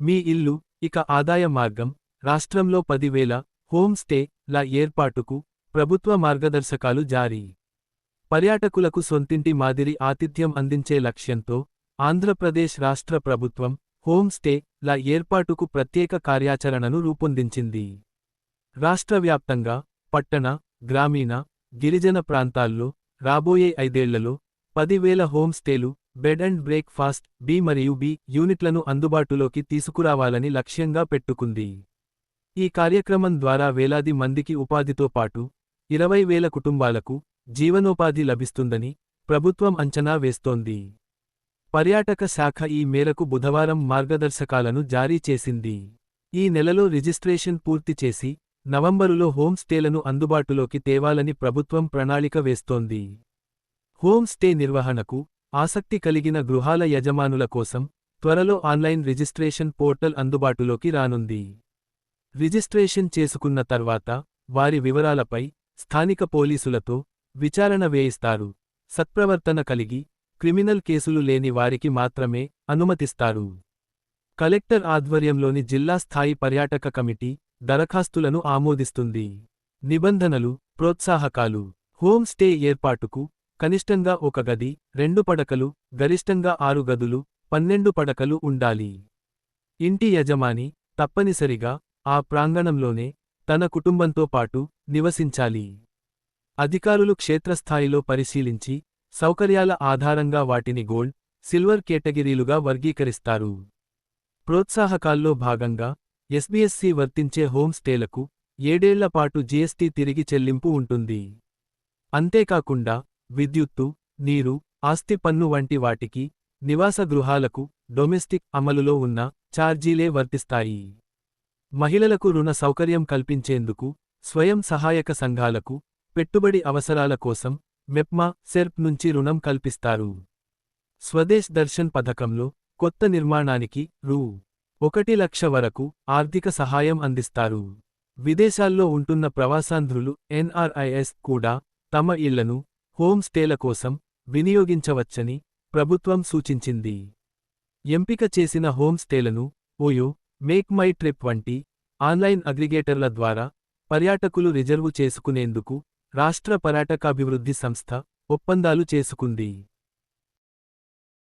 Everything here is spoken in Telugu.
మీ ఇల్లు ఇక ఆదాయ మార్గం రాష్ట్రంలో పదివేల హోమ్ స్టే ల ఏర్పాటుకు ప్రభుత్వ మార్గదర్శకాలు జారీ. పర్యాటకులకు సొంతింటి మాదిరి ఆతిథ్యం అందించే లక్ష్యంతో ఆంధ్రప్రదేశ్ రాష్ట్ర ప్రభుత్వం హోమ్ స్టే ల ఏర్పాటుకు ప్రత్యేక కార్యాచరణను రూపొందించింది. రాష్ట్ర వ్యాప్తంగా పట్టణ గ్రామీణ గిరిజన ప్రాంతాల్లో రాబోయే ఐదేళ్ళలో పదివేల హోమ్ స్టేలు బెడ్ అండ్ బ్రేక్ఫాస్ట్ బి మరియు బి యూనిట్లను అందుబాటులోకి తీసుకురావాలని లక్ష్యంగా పెట్టుకుంది. ఈ కార్యక్రమం ద్వారా వేలాది మందికి ఉపాధితో పాటు ఇరవై వేల కుటుంబాలకు జీవనోపాధి లభిస్తుందని ప్రభుత్వం అంచనా వేస్తోంది. పర్యాటక శాఖ ఈ మేరకు బుధవారం మార్గదర్శకాలను జారీ చేసింది. ఈ నెలలో రిజిస్ట్రేషన్ పూర్తి చేసి నవంబరులో హోమ్ స్టేలను అందుబాటులోకి తేవాలని ప్రభుత్వం ప్రణాళిక వేస్తోంది. హోమ్ స్టే నిర్వహణకు ఆసక్తి కలిగిన గృహాల యజమానుల కోసం త్వరలో ఆన్లైన్ రిజిస్ట్రేషన్ పోర్టల్ అందుబాటులోకి రానుంది. రిజిస్ట్రేషన్ చేసుకున్న తర్వాత వారి వివరాలపై స్థానిక పోలీసులతో విచారణ వేయిస్తారు. సత్ప్రవర్తన కలిగి క్రిమినల్ కేసులు లేని వారికి మాత్రమే అనుమతిస్తారు. కలెక్టర్ ఆధ్వర్యంలోని జిల్లా స్థాయి పర్యాటక కమిటీ దరఖాస్తులను ఆమోదిస్తుంది. నిబంధనలు ప్రోత్సాహకాలు హోమ్ స్టే ఏర్పాటుకు కనిష్టంగా ఒక గది రెండు పడకలు గరిష్టంగా ఆరు గదులు పన్నెండు పడకలు ఉండాలి. ఇంటి యజమాని తప్పనిసరిగా ఆ ప్రాంగణంలోనే తన కుటుంబంతో పాటు నివసించాలి. అధికారులు క్షేత్రస్థాయిలో పరిశీలించి సౌకర్యాల ఆధారంగా వాటిని గోల్డ్ సిల్వర్ కేటగిరీలుగా వర్గీకరిస్తారు. ప్రోత్సాహకాల్లో భాగంగా ఎస్బీఎస్సీ వర్తించే హోమ్ స్టేలకు ఏడేళ్ళ జీఎస్టీ తిరిగి చెల్లింపు ఉంటుంది. అంతేకాకుండా విద్యుత్తు నీరు ఆస్తి పన్ను వంటి వాటికి నివాస గృహాలకు డొమెస్టిక్ అమలులో ఉన్న ఛార్జీలే వర్తిస్తాయి. మహిళలకు రుణ సౌకర్యం కల్పించేందుకు స్వయం సహాయక సంఘాలకు పెట్టుబడి అవసరాల కోసం మెప్మా సెర్ప్ నుంచి రుణం కల్పిస్తారు. స్వదేశ్ దర్శన్ పథకంలో కొత్త నిర్మాణానికి రూ. ఒకటి లక్ష వరకు ఆర్థిక సహాయం అందిస్తారు. విదేశాల్లో ఉంటున్న ప్రవాసాంధ్రులు ఎన్ఆర్ఐఎస్ కూడా తమ ఇళ్ళను హోమ్ స్టేల కోసం వినియోగించవచ్చని ప్రభుత్వం సూచించింది. ఎంపిక చేసిన హోమ్ స్టేలను ఓయో మేక్ మై ట్రిప్ వంటి ఆన్లైన్ అగ్రిగేటర్ల ద్వారా పర్యాటకులు రిజర్వు చేసుకునేందుకు రాష్ట్ర పర్యాటకాభివృద్ధి సంస్థ ఒప్పందాలు చేసుకుంది.